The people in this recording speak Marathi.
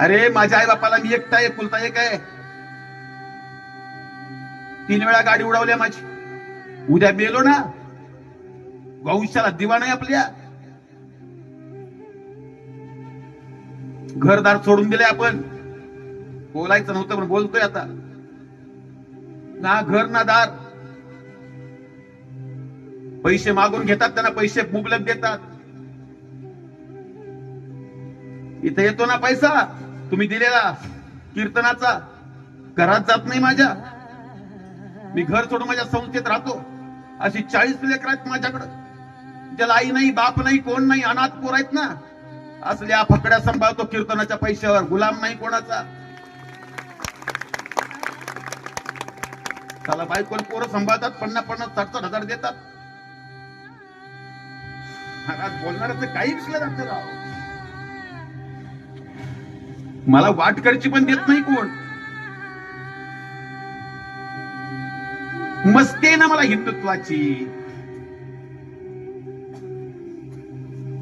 अरे माझ्या आई बापाला मी एकटा आहे एक आहे. तीन वेळा गाडी उडवल्या माझी. उद्या मेलो ना. भविष्याला दिवा नाही आपल्या. घरदार सोडून दिले आपण. बोलायचं नव्हतं पण बोलतोय आता. ना घर ना दार. पैसे मागून घेतात त्यांना पैसे मुबलक देतात. इथे येतो ना पैसा. तुम्ही दिलेला कीर्तनाचा. घरात जात नाही माझ्या. मी घर सोडून माझ्या संस्थेत राहतो. अशी चाळीस लेकर आहेत माझ्याकडं. ज्याला आई नाही बाप नाही कोण नाही अनाथ पोर आहेत ना. असल्या फकड्या सांभाळतो कीर्तनाच्या पैशावर. गुलाम नाही कोणाचा. त्याला बायकोल पोरं सांभाळतात पन्नास पन्नास साठ साठ हजार देतात. बोलणार बोलणाऱ्याचं काही राव. मला वाटकरची पण देत नाही कोण. मस्ते आहे ना मला हिंदुत्वाची